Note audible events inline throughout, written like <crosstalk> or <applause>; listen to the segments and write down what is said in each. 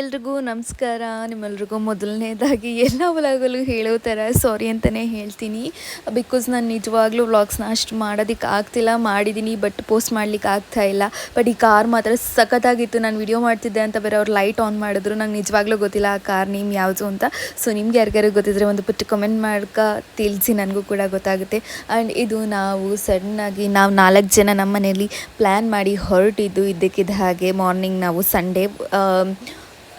ಎಲ್ರಿಗೂ ನಮಸ್ಕಾರ. ನಿಮ್ಮೆಲ್ರಿಗೂ ಮೊದಲನೇದಾಗಿ ಎಲ್ಲ ವ್ಲಾಗಲ್ಲೂ ಹೇಳೋ ಥರ ಸಾರಿ ಅಂತಲೇ ಹೇಳ್ತೀನಿ. ಬಿಕಾಸ್ ನಾನು ನಿಜವಾಗ್ಲೂ ವ್ಲಾಗ್ಸ್ನ ಅಷ್ಟು ಮಾಡೋದಕ್ಕೆ ಆಗ್ತಿಲ್ಲ ಮಾಡಿದ್ದೀನಿ ಬಟ್ ಪೋಸ್ಟ್ ಮಾಡ್ಲಿಕ್ಕೆ ಆಗ್ತಾ ಇಲ್ಲ. ಬಟ್ ಈ ಕಾರ್ ಮಾತ್ರ ಸಖತ್ತಾಗಿತ್ತು. ನಾನು ವಿಡಿಯೋ ಮಾಡ್ತಿದ್ದೆ ಅಂತ ಬೇರೆ ಅವ್ರು ಲೈಟ್ ಆನ್ ಮಾಡಿದ್ರು. ನಂಗೆ ನಿಜವಾಗ್ಲೂ ಗೊತ್ತಿಲ್ಲ ಆ ಕಾರ್ ನೇಮ್ ಯಾವುದು ಅಂತ. ಸೊ ನಿಮ್ಗೆ ಯಾರಿಗಾರು ಗೊತ್ತಿದ್ರೆ ಒಂದು ಪುಟ್ಟ ಕಮೆಂಟ್ ಮಾಡ್ಕ ತಿಳಿಸಿ ನನಗೂ ಕೂಡ ಗೊತ್ತಾಗುತ್ತೆ. ಆ್ಯಂಡ್ ಇದು ನಾವು ಸಡನ್ನಾಗಿ ನಾವು ನಾಲ್ಕು ಜನ ನಮ್ಮ ಮನೆಯಲ್ಲಿ ಪ್ಲ್ಯಾನ್ ಮಾಡಿ ಹೊರಟಿದ್ದು ಇದ್ದಕ್ಕಿದ್ದ ಹಾಗೆ ಮಾರ್ನಿಂಗ್ ನಾವು ಸಂಡೇ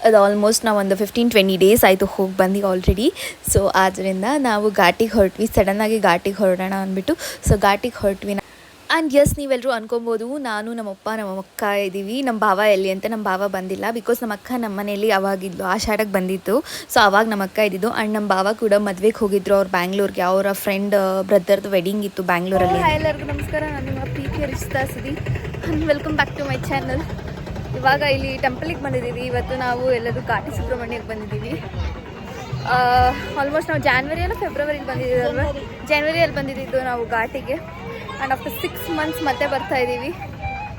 ಅದು ಆಲ್ಮೋಸ್ಟ್ ನಾವು ಒಂದು ಫಿಫ್ಟೀನ್ ಟ್ವೆಂಟಿ ಡೇಸ್ ಆಯಿತು ಹೋಗಿ ಬಂದು ಆಲ್ರೆಡಿ ಸೊ ಆದ್ದರಿಂದ ನಾವು ಘಾಟಿಗೆ ಹೊರಟ್ವಿ. ಸಡನ್ನಾಗಿ ಘಾಟಿಗೆ ಹೊರಡೋಣ ಅಂದ್ಬಿಟ್ಟು. ಸೊ ಘಾಟಿಗೆ ಹೊರಟ್ವಿ ಆ್ಯಂಡ್ ಎಸ್ ನೀವೆಲ್ಲರೂ ಅನ್ಕೊಬೋದು, ನಾನು ನಮ್ಮಪ್ಪ ನಮ್ಮ ಅಕ್ಕ ಇದ್ದೀವಿ ನಮ್ಮ ಭಾವ ಎಲ್ಲಿ ಅಂತ ನಮ್ಮ ಭಾವ ಬಂದಿಲ್ಲ. ಬಿಕಾಸ್ ನಮ್ಮ ಅಕ್ಕ ನಮ್ಮ ಮನೆಯಲ್ಲಿ ಅವಾಗಿದ್ದು ಆ ಶಾಡಕ್ಕೆ ಬಂದಿತ್ತು. ಸೊ ಅವಾಗ ನಮ್ಮ ಅಕ್ಕ ಇದ್ದಿದ್ದು. ಆ್ಯಂಡ್ ನಮ್ಮ ಭಾವ ಕೂಡ ಮದುವೆಗೆ ಹೋಗಿದ್ರು ಅವ್ರು ಬ್ಯಾಂಗ್ಳೂರ್ಗೆ. ಅವರ ಫ್ರೆಂಡ್ ಬ್ರದರ್ದು ವೆಡ್ಡಿಂಗ್ ಇತ್ತು ಬ್ಯಾಂಗ್ಳೂರಲ್ಲಿ. ಎಲ್ಲರಿಗೂ ನಮಸ್ಕಾರ. ನಾನು ನಿಮ್ಮ ಪ್ರೀತಿಯ ರಿಶ್ತಾ ಸುದಿ welcome back to my channel ಇವಾಗ ಇಲ್ಲಿ ಟೆಂಪಲಿಗೆ ಬಂದಿದ್ದೀವಿ. ಇವತ್ತು ನಾವು ಎಲ್ಲರೂ ಘಾಟಿ ಸುಬ್ರಹ್ಮಣ್ಯಕ್ಕೆ ಬಂದಿದ್ದೀವಿ. ಆಲ್ಮೋಸ್ಟ್ ನಾವು ಜಾನ್ವರಿಯಲ್ಲೂ ಫೆಬ್ರವರಿಗೆ ಬಂದಿದ್ದೀವಿ ಅಲ್ವಾ? ಜಾನ್ವರಿಯಲ್ಲಿ ಬಂದಿದ್ದು ನಾವು ಘಾಟಿಗೆ. ಆ್ಯಂಡ್ ಆಫ್ಟರ್ ಸಿಕ್ಸ್ ಮಂತ್ಸ್ ಮತ್ತೆ ಬರ್ತಾ ಇದ್ದೀವಿ.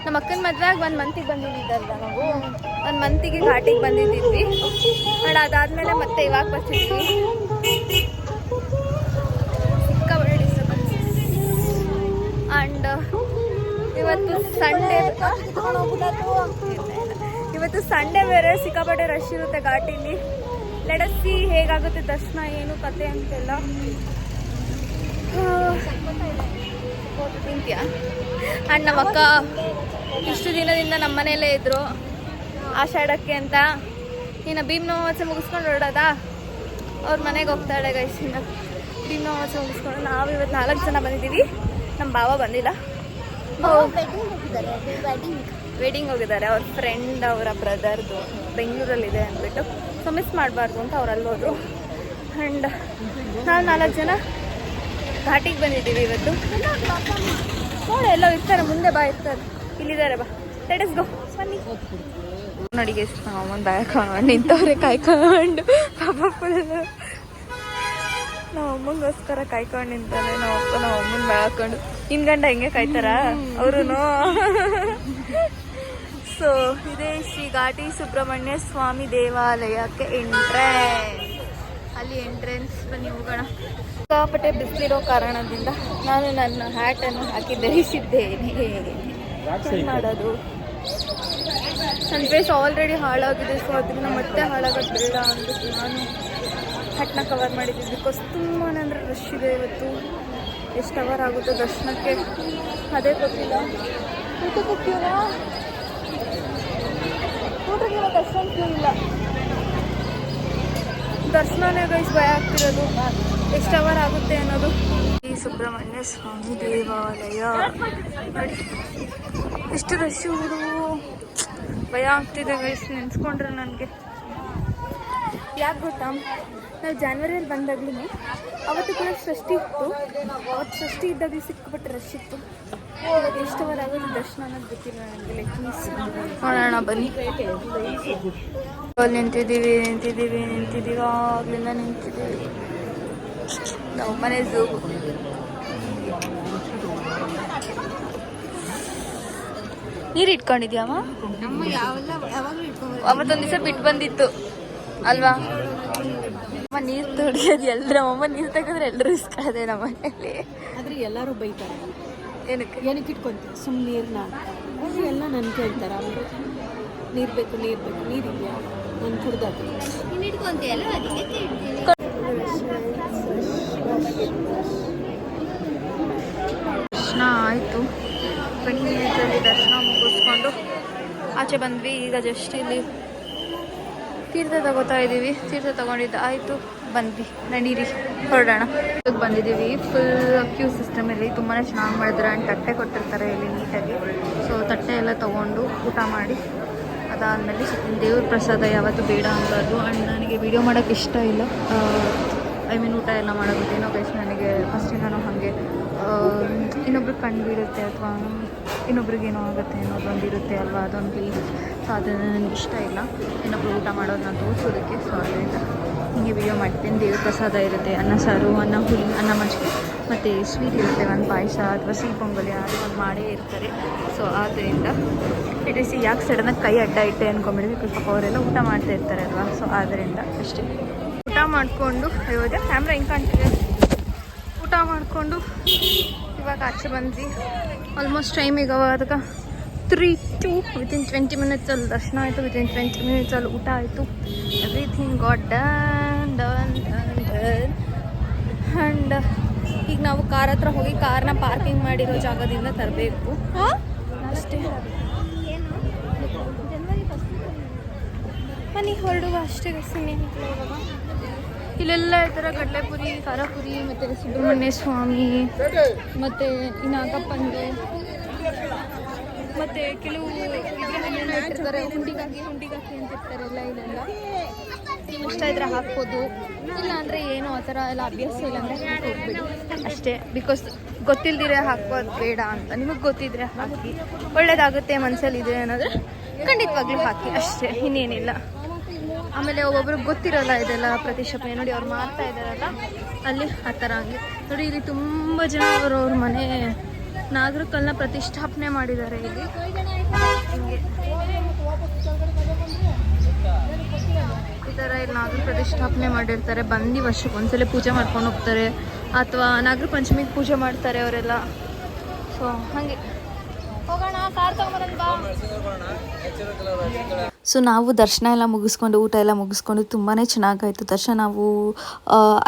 ನಮ್ಮ ಅಕ್ಕನ ಮದುವೆಗೆ ಒಂದು ಮಂತಿಗೆ ಬಂದಿದ್ದಲ್ವ ನಾವು? ಒಂದು ಮಂತಿಗೆ ಘಾಟಿಗೆ ಬಂದಿದ್ದೀವಿ. ಆ್ಯಂಡ್ ಅದಾದಮೇಲೆ ಮತ್ತೆ ಇವಾಗ ಡಿಸ್ಟರ್ಬೆನ್ಸ್ ಆ್ಯಂಡ್ ಇವತ್ತು ಸಂಡೇ ಇವತ್ತು ಸಂಡೇ ಬೇರೆ ಸಿಕ್ಕಾಪಟ್ಟೆ ರಶ್ ಇರುತ್ತೆ ಘಾಟಿಲಿ. ಲಡಸಿ ಹೇಗಾಗುತ್ತೆ ದರ್ಶನ, ಏನು ಕತೆ ಅಂತೆಲ್ಲ. ನಿಂತ್ಯಾ? ಆ್ಯಂಡ್ ನಮ್ಮ ಅಕ್ಕ ಇಷ್ಟು ದಿನದಿಂದ ನಮ್ಮ ಮನೆಯಲ್ಲೇ ಇದ್ರು. ಆಷಾಢಕ್ಕೆ ಅಂತ. ಇನ್ನು ಭೀಮ್ ನವಮಾಸ ಮುಗಿಸ್ಕೊಂಡು ಹೊರಡೋದಾ? ಅವ್ರ ಮನೆಗೆ ಹೋಗ್ತಾಳೆ ಗೈಸಿಂದ ಭೀಮ್ ನವಮಾಸ ಮುಗಿಸ್ಕೊಂಡು ನಾವು ಇವತ್ತು ನಾಲ್ಕು ಜನ ಬಂದಿದ್ದೀವಿ. ನಮ್ಮ ಭಾವ ಬಂದಿಲ್ಲ. ವೆಡ್ಡಿಂಗ್ ಹೋಗಿದ್ದಾರೆ, ಅವ್ರ ಫ್ರೆಂಡ್ ಅವರ ಬ್ರದರ್ದು ಬೆಂಗಳೂರಲ್ಲಿದೆ ಅಂದ್ಬಿಟ್ಟು. ಸೊ ಮಿಸ್ ಮಾಡಬಾರ್ದು ಅಂತ ಅವ್ರು ಹೋದರು ಆ್ಯಂಡ್ ನಾವು ನಾಲ್ಕು ಜನ ಘಾಟಿಗೆ ಬಂದಿದ್ದೀವಿ ಇವತ್ತು. ನೋಡಿ, ಎಲ್ಲ ಇರ್ತಾರೆ, ಮುಂದೆ ಬಾ, ಇರ್ತಾರೆ. ಇಲ್ಲಿದ್ದಾರೆ, ಬಾ. ಲೆಟಸ್ ಗೋ ಬನ್ನಿ. ನೋಡಿ ಎಷ್ಟು ಬಾಯ್ ಹಾಕೊಂಡು ನಿಂತವ್ರೆ ಕಾಯ್ಕೊಂಡು ಪಾಪ ಫುಲ್ ನಮ್ಮ ಅಮ್ಮಂಗೋಸ್ಕರ ಕಾಯ್ಕೊಂಡು ನಿಂತಾನೆ ನಾವು ಅಪ್ಪ, ನಾವು ಅಮ್ಮನ ಬಾಯ್ ಹಾಕೊಂಡು. ನಿನ್ ಗಂಡ ಹಿಂಗೆ ಕಾಯ್ತಾರ? ಅವರು ಸೊ <laughs> ಇದೇ ಶ್ರೀ ಘಾಟಿ ಸುಬ್ರಹ್ಮಣ್ಯ ಸ್ವಾಮಿ ದೇವಾಲಯಕ್ಕೆ ಎಂಟ್ರೆನ್ಸ್ ಅಲ್ಲಿ ಎಂಟ್ರೆನ್ಸ್ ಬನ್ನಿ ಹೋಗೋಣ. ಸಿಕ್ಕಾಪಟ್ಟೆ ಬಿಸಿಲಿರೋ ಕಾರಣದಿಂದ ನಾನು ನನ್ನ ಹ್ಯಾಟನ್ನು ಹಾಕಿ ಧರಿಸಿದ್ದೇನೆ. ಏನ್ ಮಾಡೋದು? ನನ್ನ ಫೇಸ್ ಆಲ್ರೆಡಿ ಹಾಳಾಗಿದೆ ಸೊ ಅದರಿಂದ ಮತ್ತೆ ಹಾಳಾಗೋದು ಬೇಡ ಅಂದ್ಬಿಟ್ಟು ನಾನು ಹ್ಯಾಟ್ನ ಕವರ್ ಮಾಡಿದ್ದೀನಿ. ಬಿಕಾಸ್ ತುಂಬಾ ಅಂದರೆ ರಶ್ ಇದೆ ಇವತ್ತು. ಎಷ್ಟು ಅವರ್ ಆಗುತ್ತೆ ದರ್ಶನಕ್ಕೆ. ಅದೇ ಗೊತ್ತಿಲ್ಲ. ಊಟಕ್ಕೆ ಕ್ಯೂನಾ ಊಟಕ್ಕೆ ಇವತ್ತು ಕ್ಯೂ ಇಲ್ಲ ದರ್ಶನನೇ ಗೈಸ್ ಭಯ ಆಗ್ತಿರೋದು. ಎಷ್ಟು ಅವರ್ ಆಗುತ್ತೆ ಅನ್ನೋದು. ಈ ಸುಬ್ರಹ್ಮಣ್ಯ ಸ್ವಾಮಿ ದೇವಾಲಯ. ನೋಡಿ, ಎಷ್ಟು ರಶ್ ಭಯ ಆಗ್ತಿದೆ ಗೈಸ್ ನೆನ್ಸ್ಕೊಂಡ್ರೆ ನನಗೆ. ಯಾಕೆ ಗೊತ್ತಾ? ನಾವು ಜಾನ್ವರಿಯಲ್ಲಿ ಬಂದಾಗ್ಲೂ ಅವತ್ತು ಕೂಡ ಷಷ್ಠಿ ಇತ್ತು. ಅವತ್ತು ಷಷ್ಠಿ ಇದ್ದಾಗ ಸಿಕ್ಕಿಬಿಟ್ಟು ರಶ್ ಇತ್ತು. ಇವಾಗ ಎಷ್ಟು ಅವರ್ ಆಗೋದು ದರ್ಶನ ಅನ್ನೋದು ಗೊತ್ತಿಲ್ಲ ನನಗೆ ಲೈಕ್ ಮಿಸ್ ನೋಡೋಣ ಬನ್ನಿ. ಅಲ್ಲಿ ನಿಂತಿದ್ದೀವಿ ನಿಂತಿದ್ದೀವಿ ನಿಂತಿದ್ದೀವಿ ಆಗ್ಲಿಂದ ನಿಂತಿದ್ದೀವಿ. ನಾವು ಮನೆ ಝೂ ನೀರು ಇಟ್ಕೊಂಡಿದ್ಯಾವ ಅವತ್ತೊಂದು ದಿವಸ ಬಿಟ್ಟು ಬಂದಿತ್ತು. ಅಲ್ವಾ? ಅಮ್ಮ ನೀರು ತೊಡಿಯೋದು ಎಲ್ಲರ ಅಮ್ಮ ನೀರು ತೆಗೆದ್ರೆ ಎಲ್ಲರೂ ಅದೇ ನಮ್ಮ ಮನೇಲಿ. ಆದ್ರೆ ಎಲ್ಲರೂ ಬೈತಾರೆ. ಏನಕ್ಕೆ? ಏನಕ್ಕೆ ಇಟ್ಕೊಂತೀವಿ ಸುಮ್ಮನೆ ನೀರನ್ನ ಎಲ್ಲ ನನ್ನ ಕೇಳ್ತಾರೆ. ನೀರ್ ನೀರು ಬೇಕು ನೀರು ಬೇಕು ನೀರಿದೆಯಾ ನಾನು ಕುಡ್ದಾಕಿ ದರ್ಶನ ಆಯಿತು. ಬೆಂಗಳೂರಲ್ಲಿ ದರ್ಶನ ಮುಗಿಸ್ಕೊಂಡು ಆಚೆ ಬಂದ್ವಿ. ಈಗ ಜಸ್ಟ್ ಇಲ್ಲಿ ತೀರ್ಥ ತಗೋತಾ ಇದ್ದೀವಿ. ತೀರ್ಥ ತಗೊಂಡಿದ್ದು. ಆಯಿತು ಬಂದ್ವಿ ನಡೀರಿ, ಹೊರಡೋಣ. ಬಂದಿದ್ದೀವಿ. ಫುಲ್ ಕ್ಯೂ ಸಿಸ್ಟಮಲ್ಲಿ ತುಂಬಾ ಚೆನ್ನಾಗಿ ಮಾಡಿದ್ರೆ ಆ್ಯಂಡ್ ತಟ್ಟೆ ಕೊಟ್ಟಿರ್ತಾರೆ ಇಲ್ಲಿ ನೀಟಾಗಿ. ಸೊ ತಟ್ಟೆ ಎಲ್ಲ ತೊಗೊಂಡು ಊಟ ಮಾಡಿ, ಅದಾದಮೇಲೆ ದೇವ್ರ ಪ್ರಸಾದ ಯಾವತ್ತೂ ಬೇಡ ಅನ್ನೋದು. ಆ್ಯಂಡ್ ನನಗೆ ವಿಡಿಯೋ ಮಾಡೋಕ್ಕೆ ಇಷ್ಟ ಇಲ್ಲ. ಐ ಮೀನ್ ಊಟ ಎಲ್ಲ ಮಾಡೋದು ಏನೋ ಬೇಸ್ ನನಗೆ ಫಸ್ಟಿಂದನೂ ಹಾಗೆ ಇನ್ನೊಬ್ರಿಗೆ ಕಣ್ಣು ಬೀಳುತ್ತೆ ಅಥವಾ ಇನ್ನೊಬ್ರಿಗೆ ಏನೋ ಆಗುತ್ತೆ ಅನ್ನೋದೊಂದು ಇರುತ್ತೆ ಅಲ್ವಾ? ಅದೊಂದು ಸೊ ಅದು ನನಗೆ ಇಷ್ಟ ಇಲ್ಲ. ಇನ್ನೊಬ್ರು ಊಟ ಮಾಡೋದನ್ನ ತೋರಿಸೋದಕ್ಕೆ ಸೊ ಅದರಿಂದ ಹೀಗೆ ವಿಡಿಯೋ ಮಾಡ್ತೀನಿ. ದೇವ್ರ ಪ್ರಸಾದ ಇರುತ್ತೆ, ಅನ್ನ ಸಾರು, ಅನ್ನ ಹುಳಿ, ಅನ್ನ ಮಜ್ಜಿಗೆ, ಮತ್ತು ಸ್ವೀಟ್ ಇರುತ್ತೆ. ಒಂದು ಪಾಯಸ ಅಥವಾ ಸಿಹಿ ಪೊಂಗಲಿ ಅದು ಒಂದು ಮಾಡೇ ಇರ್ತಾರೆ. ಸೊ ಆದ್ದರಿಂದ ಇಟ್ಟಿಸಿ ಯಾಕೆ ಸಡನ್ನಾಗಿ ಕೈ ಅಡ್ಡ ಇಟ್ಟೆ ಅಂದ್ಕೊಂಬಿಡಿ ಬಿಕಾಸ್ ಪಾಪ ಅವರೆಲ್ಲ ಊಟ ಮಾಡ್ತಾ ಇರ್ತಾರೆ ಅಲ್ವಾ? ಸೊ ಆದ್ದರಿಂದ ಅಷ್ಟೇ. ಊಟ ಮಾಡಿಕೊಂಡು ಅಯೋಧ್ಯೆ ಕ್ಯಾಮ್ರಾ ಹಿಂಗೆ ಕಾಣ್ತಿದೆ. ಊಟ ಮಾಡಿಕೊಂಡು ಇವಾಗ ಆಚೆ ಬಂದ್ವಿ. ಆಲ್ಮೋಸ್ಟ್ ಟೈಮ್ ಈಗ ಅದಕ್ಕೆ ತ್ರೀ ಟು ವಿತಿನ್ ಟ್ವೆಂಟಿ ಮಿನಿಟ್ಸಲ್ಲಿ ದರ್ಶನ ಆಯಿತು ವಿತಿನ್ ಟ್ವೆಂಟಿ ಮಿನಿಟ್ಸ್ ಅಲ್ಲಿ ಊಟ ಆಯಿತು. Everything got done done done and ಈಗ ನಾವು ಕಾರ್ ಹತ್ರ ಹೋಗಿ ಕಾರ್ನ ಪಾರ್ಕಿಂಗ್ ಮಾಡಿರೋ ಜಾಗದಿಂದ ತರಬೇಕು. ಅಷ್ಟೇ. ಬನ್ನಿ ಹೊರಡುವ ಅಷ್ಟೇ ಇವಾಗ. ಇಲ್ಲೆಲ್ಲ ಈ ಥರ ಕಡಲೆಪುರಿ ಖಾರಪುರಿ ಮತ್ತು ಸುಬ್ರಹ್ಮಣ್ಯ ಸ್ವಾಮಿ ಮತ್ತು ಈ ನಾಗಪ್ಪಂದು ಮತ್ತು ಕೆಲವು ಇಟ್ಟಿರ್ತಾರೆ, ಹುಂಡಿಗಾಗಿ ಹುಂಡಿಗಾಗಿ ಅಂತ ಇರ್ತಾರೆ ಎಲ್ಲ ನೀವು ಇಷ್ಟ ಇದ್ರೆ ಹಾಕ್ಬೋದು. ಇಲ್ಲ ಅಂದರೆ ಏನು ಆ ಥರ ಎಲ್ಲ ಅಭ್ಯಾಸ ಇಲ್ಲ ಅಂದ್ರೆ ಅಷ್ಟೇ ಬಿಕಾಸ್ ಗೊತ್ತಿಲ್ದಿರೆ ಹಾಕೋದು ಬೇಡ ಅಂತ. ನಿಮಗೆ ಗೊತ್ತಿದ್ರೆ ಹಾಕಿ. ಒಳ್ಳೇದಾಗುತ್ತೆ ಮನಸ್ಸಲ್ಲಿ ಇದೆ ಅನ್ನೋದ್ರೆ ಖಂಡಿತವಾಗ್ಲೂ ಹಾಕಿ. ಅಷ್ಟೇ, ಇನ್ನೇನಿಲ್ಲ. ಆಮೇಲೆ ಒಬ್ಬೊಬ್ರಿಗೆ ಗೊತ್ತಿರಲ್ಲ ಇದೆಲ್ಲ ಪ್ರತಿಷ್ಠಾಪನೆ ನೋಡಿ, ಅವ್ರು ಮಾಡ್ತಾ ಇದ್ದಾರಲ್ಲ, ಅಲ್ಲಿ ಆ ಥರ ಹಂಗೆ ನೋಡಿ, ಇಲ್ಲಿ ತುಂಬ ಜನ ಅವರು ಅವ್ರ ಮನೆ ನಾಗರಿಕಲ್ನ ಪ್ರತಿಷ್ಠಾಪನೆ ಮಾಡಿದ್ದಾರೆ ಇಲ್ಲಿ. ಈ ಥರ ಇಲ್ಲಿ ನಾಗರ ಪ್ರತಿಷ್ಠಾಪನೆ ಮಾಡಿರ್ತಾರೆ. ಬಂದು ವರ್ಷಕ್ಕೆ ಒಂದ್ಸಲ ಪೂಜೆ ಮಾಡ್ಕೊಂಡು ಹೋಗ್ತಾರೆ. ಅಥವಾ ನಾಗರ ಪಂಚಮಿಗೆ ಪೂಜೆ ಮಾಡ್ತಾರೆ ಅವರೆಲ್ಲ. ಸೊ ಹಾಗೆ. ಸೊ ನಾವು ದರ್ಶನ ಎಲ್ಲ ಮುಗಿಸ್ಕೊಂಡು, ಊಟ ಎಲ್ಲ ಮುಗಿಸ್ಕೊಂಡು ತುಂಬಾ ಚೆನ್ನಾಗಾಯಿತು. ದರ್ಶನ ನಾವು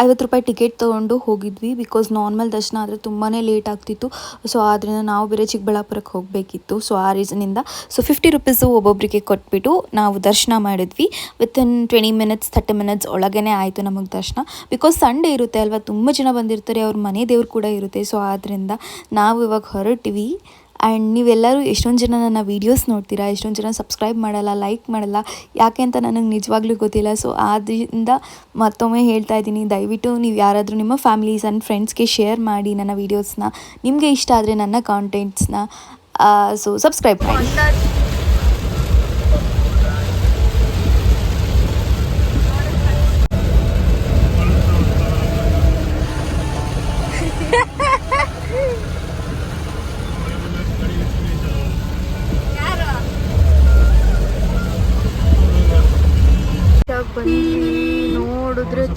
ಐವತ್ತು ರೂಪಾಯಿ ಟಿಕೆಟ್ ತೊಗೊಂಡು ಹೋಗಿದ್ವಿ ಬಿಕಾಸ್ ನಾರ್ಮಲ್ ದರ್ಶನ ಆದರೆ ತುಂಬಾ ಲೇಟ್ ಆಗ್ತಿತ್ತು. ಸೊ ಆದ್ದರಿಂದ ನಾವು ಬೇರೆ ಚಿಕ್ಕಬಳ್ಳಾಪುರಕ್ಕೆ ಹೋಗಬೇಕಿತ್ತು. ಸೊ ಆ ರೀಸನಿಂದ ಸೊ ಫಿಫ್ಟಿ ರುಪೀಸು ಒಬ್ಬೊಬ್ಬರಿಗೆ ಕೊಟ್ಬಿಟ್ಟು ನಾವು ದರ್ಶನ ಮಾಡಿದ್ವಿ. Within twenty minutes thirty minutes ಒಳಗೇ ಆಯಿತು ನಮಗೆ ದರ್ಶನ. ಬಿಕಾಸ್ ಸಂಡೇ ಇರುತ್ತೆ ಅಲ್ವಾ, ತುಂಬ ಜನ ಬಂದಿರ್ತಾರೆ, ಅವ್ರ ಮನೆ ದೇವ್ರು ಕೂಡ ಇರುತ್ತೆ. ಸೊ ಆದ್ದರಿಂದ ನಾವು ಇವಾಗ ಹೊರಟಿವಿ. ಆ್ಯಂಡ್ ನೀವೆಲ್ಲರೂ ಎಷ್ಟೊಂದು ಜನ ನನ್ನ ವೀಡಿಯೋಸ್ ನೋಡ್ತೀರಾ, ಎಷ್ಟೊಂದು ಜನ ಸಬ್ಸ್ಕ್ರೈಬ್ ಮಾಡಲ್ಲ ಲೈಕ್ ಮಾಡಲ್ಲ, ಯಾಕೆ ಅಂತ ನನಗೆ ನಿಜವಾಗ್ಲೂ ಗೊತ್ತಿಲ್ಲ. ಸೊ ಆದ್ದರಿಂದ ಮತ್ತೊಮ್ಮೆ ಹೇಳ್ತಾ ಇದ್ದೀನಿ, ದಯವಿಟ್ಟು ನೀವು ಯಾರಾದರೂ ನಿಮ್ಮ ಫ್ಯಾಮಿಲೀಸ್ ಆ್ಯಂಡ್ ಫ್ರೆಂಡ್ಸ್ಗೆ ಶೇರ್ ಮಾಡಿ ನನ್ನ ವೀಡಿಯೋಸ್ನ ನಿಮಗೆ ಇಷ್ಟ ಆದರೆ ನನ್ನ ಕಾಂಟೆಂಟ್ಸ್ನ ಸೊ ಸಬ್ಸ್ಕ್ರೈಬ್ ಮಾಡಿ.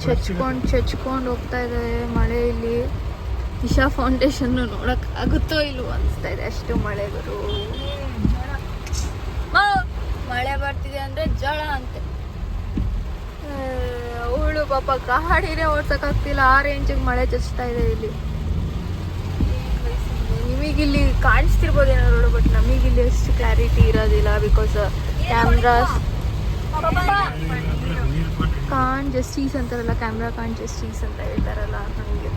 ಚಚ್ಕೊಂಡು ಚಚ್ಕೊಂಡು ಹೋಗ್ತಾ ಇದೆ ಮಳೆಯಲ್ಲಿ ಇಶಾ ಫೌಂಡೇಶನ್ ನೋಡಕ್ ಆಗುತ್ತೋ ಇಲ್ವೋ ಅನಿಸ್ತಾ ಇದೆ ಅಷ್ಟು ಮಳೆ ಬರು ಮಳೆ ಬರ್ತಿದೆ ಅಂದ್ರೆ ಜಳ ಅಂತೆ. ಅವಳು ಪಾಪ ಗಾಡಿನೇ ಓಡ್ಸಕ್ಕಾಗ್ತಿಲ್ಲ ಆ ರೇಂಜಿಗೆ ಮಳೆ ಚಚ್ತಾ ಇದೆ ಇಲ್ಲಿ. ನಿಮಗಿಲ್ಲಿ ಕಾಣಿಸ್ತಿರ್ಬೋದು ನೋಡು ಬಟ್ ನಮಗಿಲ್ಲಿ ಅಷ್ಟು ಕ್ಲಾರಿಟಿ ಇರೋದಿಲ್ಲ ಬಿಕಾಸ್ ಕ್ಯಾಮ್ರಾಸ್ ಕಾನ್ ಜಸ್ಟೀಸ್ ಅಂತಾರಲ್ಲ ಕ್ಯಾಮ್ರಾ ಕಾನ್ ಜಸ್ಟೀಸ್ ಅಂತ ಹೇಳ್ತಾರಲ್ಲ ನನಗೆ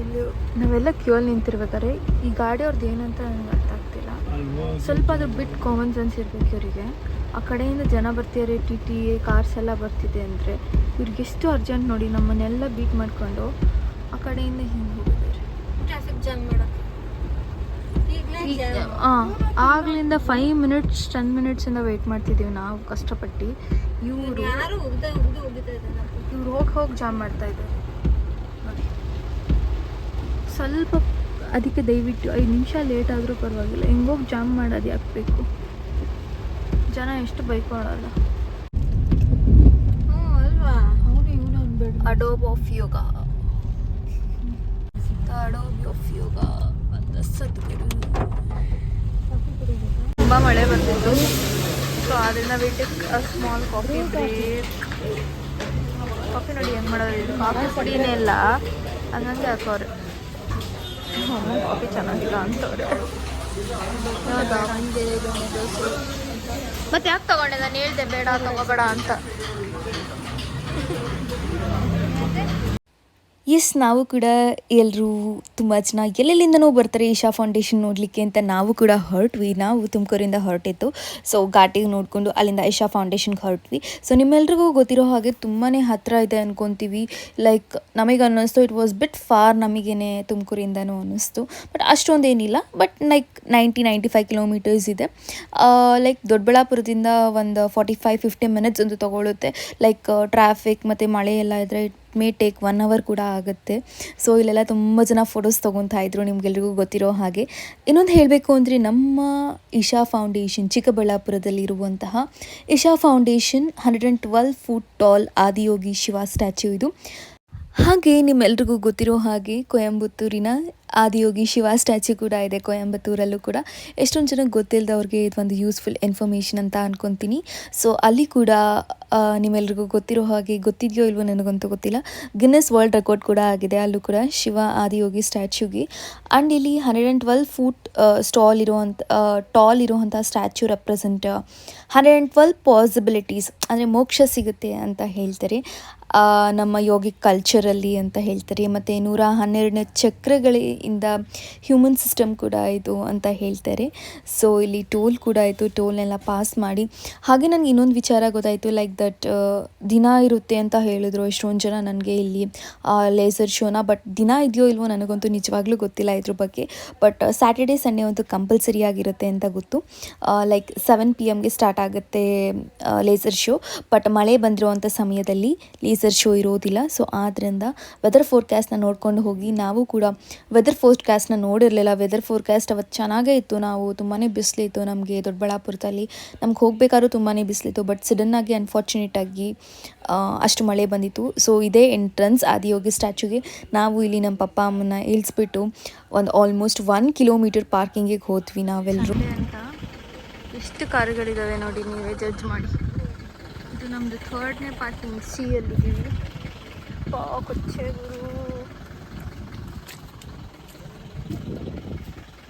ಇಲ್ಲಿ ನಾವೆಲ್ಲ ಕ್ಯೂ ಅಲ್ಲಿ ನಿಂತಿರ್ಬೇಕಾದ್ರೆ ಈ ಗಾಡಿಯವ್ರದ್ದು ಏನಂತ ನನಗೆ ಅರ್ಥ ಆಗ್ತಿಲ್ಲ. ಸ್ವಲ್ಪ ಅದ್ರ ಬಿಟ್ಟು ಕಾಮನ್ ಸೆನ್ಸ್ ಇರ್ಬೇಕು ಇವರಿಗೆ. ಆ ಕಡೆಯಿಂದ ಜನ ಬರ್ತಿದ್ದಾರೆ ಟಿ ಟಿ ಕಾರ್ಸ್ ಎಲ್ಲ ಬರ್ತಿದೆ ಅಂದರೆ ಇವ್ರಿಗೆ ಎಷ್ಟು ಅರ್ಜೆಂಟ್ ನೋಡಿ ನಮ್ಮನ್ನೆಲ್ಲ ಬೀಟ್ ಮಾಡಿಕೊಂಡು ಆ ಕಡೆಯಿಂದ ಹಿಂಗೆ ಹೋಗಿದ್ದಾರೆ ಟ್ರಾಫಿಕ್ ಜಾಮ್ ಹಾಂ ಆಗ್ಲಿಂದ ಫೈವ್ ಮಿನಿಟ್ಸ್ ಟೆನ್ ಮಿನಿಟ್ಸಿಂದ ವೆಯ್ಟ್ ಮಾಡ್ತಿದ್ದೀವಿ ನಾವು ಕಷ್ಟಪಟ್ಟು. ಇವರು ಇವ್ರು ಹೋಗಿ ಹೋಗಿ ಜಾಮ್ ಮಾಡ್ತಾ ಇದ್ದಾರೆ. ನೋಡಿ ಸ್ವಲ್ಪ ಅದಕ್ಕೆ ದಯವಿಟ್ಟು ಐದು ನಿಮಿಷ ಲೇಟ್ ಆದರೂ ಪರವಾಗಿಲ್ಲ. ಹೆಂಗೋಗಿ ಜಾಮ್ ಮಾಡೋದು ಯಾಕೆ ಬೇಕು? ಜನ ಎಷ್ಟು ಬೈಕ್ ಹ್ಞೂ ಅಲ್ವಾ? ಅವನು ಇವನು ಅನ್ಬೇಡ adobe of yoga adobe of ಯೋಗ ಸದ್ಗುರು ತುಂಬ ಮಳೆ ಬಂದಿತ್ತು. ಸೊ ಅದರಿಂದ ವೀಟಿಗೆ ಸ್ಮಾಲ್ ಕಾಫಿ ಬ್ರೇಕ್ ಕಾಫಿ ನೋಡಿ ಹೆಂಗೆ ಮಾಡೋದು ಇದು? ಕಾಫಿ ಪುಡಿನೇ ಇಲ್ಲ. ಹಂಗಂಗೆ ಹಾಕೋರು ಕಾಫಿ ಚೆನ್ನಾಗಿಲ್ಲ ಅಂತವ್ರೆ. ಮತ್ತೆ ಯಾಕೆ ತಗೊಂಡೆ? ನಾನು ಹೇಳ್ದೆ ಬೇಡ, ತಗೋಬೇಡ ಅಂತ. ಎಸ್, ನಾವು ಕೂಡ ಎಲ್ಲರೂ ತುಂಬ ಜನ ಎಲ್ಲೆಲ್ಲಿಂದನೂ ಬರ್ತಾರೆ ಈಶಾ ಫೌಂಡೇಶನ್ ನೋಡಲಿಕ್ಕೆ ಅಂತ ನಾವು ಕೂಡ ಹೊರಟ್ವಿ. ನಾವು ತುಮಕೂರಿಂದ ಹೊರಟಿತ್ತು ಸೊ ಘಾಟಿಗೆ ನೋಡಿಕೊಂಡು ಅಲ್ಲಿಂದ ಈಶಾ ಫೌಂಡೇಶನ್ಗೆ ಹೊರಟ್ವಿ. ಸೊ ನಿಮ್ಮೆಲ್ರಿಗೂ ಗೊತ್ತಿರೋ ಹಾಗೆ ತುಂಬಾ ಹತ್ತಿರ ಇದೆ ಅಂದ್ಕೊತೀವಿ ಲೈಕ್ ನಮಗೆ ಅನ್ನಿಸ್ತು ಇಟ್ ವಾಸ್ ಬಿಟ್ ಫಾರ್ ನಮಗೇನೆ ತುಮಕೂರಿಂದನೂ ಅನ್ನಿಸ್ತು. But ಅಷ್ಟೊಂದೇನಿಲ್ಲ. But like ninety ninety five kilometres ಇದೆ ಲೈಕ್ ದೊಡ್ಡಬಳ್ಳಾಪುರದಿಂದ ಒಂದು ಫಾರ್ಟಿ ಫೈವ್ ಫಿಫ್ಟಿ ಮಿನಿಟ್ಸ್ ಒಂದು ತೊಗೊಳುತ್ತೆ. ಲೈಕ್ ಟ್ರಾಫಿಕ್ ಮತ್ತು ಮಳೆ ಎಲ್ಲ ಇದ್ದರೆ ಮೇ ಟೇಕ್ ಒನ್ ಅವರ್ ಕೂಡ ಆಗುತ್ತೆ. ಸೊ ಇಲ್ಲೆಲ್ಲ ತುಂಬ ಜನ ಫೋಟೋಸ್ ತೊಗೊತಾ ಇದ್ರು, ನಿಮ್ಗೆಲ್ರಿಗೂ ಗೊತ್ತಿರೋ ಹಾಗೆ. ಇನ್ನೊಂದು ಹೇಳಬೇಕು ಅಂದರೆ, ನಮ್ಮ Isha Foundation ಚಿಕ್ಕಬಳ್ಳಾಪುರದಲ್ಲಿರುವಂತಹ Isha Foundation hundred and twelve foot tall Adiyogi Shiva statue ಇದು. ಹಾಗೆ ನಿಮ್ಮೆಲ್ರಿಗೂ ಗೊತ್ತಿರೋ ಹಾಗೆ ಕೊಯಂಬತ್ತೂರಿನ ಆದಿಯೋಗಿ ಶಿವ ಸ್ಟ್ಯಾಚ್ಯೂ ಕೂಡ ಇದೆ, ಕೊಯಂಬತ್ತೂರಲ್ಲೂ ಕೂಡ. ಎಷ್ಟೊಂದು ಜನಕ್ಕೆ ಗೊತ್ತಿಲ್ಲದವ್ರಿಗೆ ಇದೊಂದು ಯೂಸ್ಫುಲ್ ಇನ್ಫಾರ್ಮೇಷನ್ ಅಂತ ಅಂದ್ಕೊತೀನಿ ಸೊ ಅಲ್ಲಿ ಕೂಡ ನಿಮ್ಮೆಲ್ರಿಗೂ ಗೊತ್ತಿರೋ ಹಾಗೆ ಗೊತ್ತಿದೆಯೋ ಇಲ್ವೋ ನನಗಂತೂ ಗೊತ್ತಿಲ್ಲ. ಗಿನ್ನೆಸ್ ವರ್ಲ್ಡ್ ರೆಕಾರ್ಡ್ ಕೂಡ ಆಗಿದೆ, ಅಲ್ಲೂ ಕೂಡ ಶಿವ ಆದಿಯೋಗಿ ಸ್ಟ್ಯಾಚ್ಯೂಗೆ. ಆ್ಯಂಡ್ ಇಲ್ಲಿ hundred and twelve foot tall ಇರುವಂಥ ಟಾಲ್ ಇರುವಂಥ statue represent hundred and twelve possibilities ಅಂದರೆ ಮೋಕ್ಷ ಸಿಗುತ್ತೆ ಅಂತ ಹೇಳ್ತಾರೆ. ನಮ್ಮ ಯೋಗಿಕ್ ಕಲ್ಚರಲ್ಲಿ ಅಂತ ಹೇಳ್ತಾರೆ, ಮತ್ತು ನೂರ ಹನ್ನೆರಡನೇ ಚಕ್ರಗಳಿಂದ ಹ್ಯೂಮನ್ ಸಿಸ್ಟಮ್ ಕೂಡ ಇದು ಅಂತ ಹೇಳ್ತಾರೆ. ಸೊ ಇಲ್ಲಿ ಟೋಲ್ ಕೂಡ ಆಯಿತು ಟೋಲ್ನೆಲ್ಲ ಪಾಸ್ ಮಾಡಿ. ಹಾಗೆ ನನಗೆ ಇನ್ನೊಂದು ವಿಚಾರ ಗೊತ್ತಾಯಿತು ಲೈಕ್ ದಟ್ ದಿನ ಇರುತ್ತೆ ಅಂತ ಹೇಳಿದ್ರು ಎಷ್ಟೊಂದು ಜನ ನನಗೆ ಇಲ್ಲಿ ಲೇಸರ್ ಶೋನ ಬಟ್ ದಿನ ಇದೆಯೋ ಇಲ್ವೋ ನನಗಂತೂ ನಿಜವಾಗ್ಲೂ ಗೊತ್ತಿಲ್ಲ ಇದ್ರ ಬಗ್ಗೆ. ಬಟ್ ಸ್ಯಾಟರ್ಡೇ ಸಂಡೇ ಅಂತೂ ಕಂಪಲ್ಸರಿ ಆಗಿರುತ್ತೆ ಅಂತ ಗೊತ್ತು. ಲೈಕ್ ಸೆವೆನ್ ಪಿ ಎಮ್ಗೆ ಸ್ಟಾರ್ಟ್ ಆಗುತ್ತೆ ಲೇಸರ್ ಶೋ ಬಟ್ ಮಳೆ ಬಂದಿರುವಂಥ ಸಮಯದಲ್ಲಿ ಲೇಸರ್ ಶೋ ಇರೋದಿಲ್ಲ. ಸೊ ಆದ್ದರಿಂದ ವೆದರ್ ಫೋರ್ಕಾಸ್ಟ್ನ ನೋಡ್ಕೊಂಡು ಹೋಗಿ, ನಾವು ಕೂಡ ವೆದರ್ ಫೋರ್ಕಾಸ್ಟ್ನ ನೋಡಿರಲಿಲ್ಲ. ವೆದರ್ ಫೋರ್ಕಾಸ್ಟ್ ಅವತ್ತು ಚೆನ್ನಾಗೇ ಇತ್ತು. ನಾವು ತುಂಬಾ ಬಿಸಿಲಿತ್ತು ನಮಗೆ ದೊಡ್ಡಬಳ್ಳಾಪುರದಲ್ಲಿ. ನಮ್ಗೆ ಹೋಗಬೇಕಾದ್ರೂ ತುಂಬಾ ಬಿಸಿಲಿತ್ತು. ಬಟ್ ಸಡನ್ನಾಗಿ ಅನ್ಫಾರ್ಚುನೇಟಾಗಿ ಅಷ್ಟು ಮಳೆ ಬಂದಿತ್ತು. ಸೊ ಇದೇ ಎಂಟ್ರನ್ಸ್ ಆದಿಯೋಗಿ ಸ್ಟ್ಯಾಚ್ಯೂಗೆ ನಾವು ಇಲ್ಲಿ ನಮ್ಮ ಪಪ್ಪ ಅಮ್ಮನ ಇಳಿಸ್ಬಿಟ್ಟು ಒಂದು ಆಲ್ಮೋಸ್ಟ್ ಒನ್ ಕಿಲೋಮೀಟರ್ ಪಾರ್ಕಿಂಗಿಗೆ ಹೋದ್ವಿ ನಾವೆಲ್ಲರೂ ಎಷ್ಟು ಕಾರುಗಳಿದ್ದಾವೆ ನೋಡಿ, ನೀವೇ ಜಡ್ಜ್ ಮಾಡಿ. ನಮ್ಮದು ಥರ್ಡ್ನೇ ಪಾರ್ಕಿಂಗ್ ಸಿ ಅಲ್ಲಿದ್ದೀವಿ ಪಾ ಕೊಚ್ಚೆ ಗುರು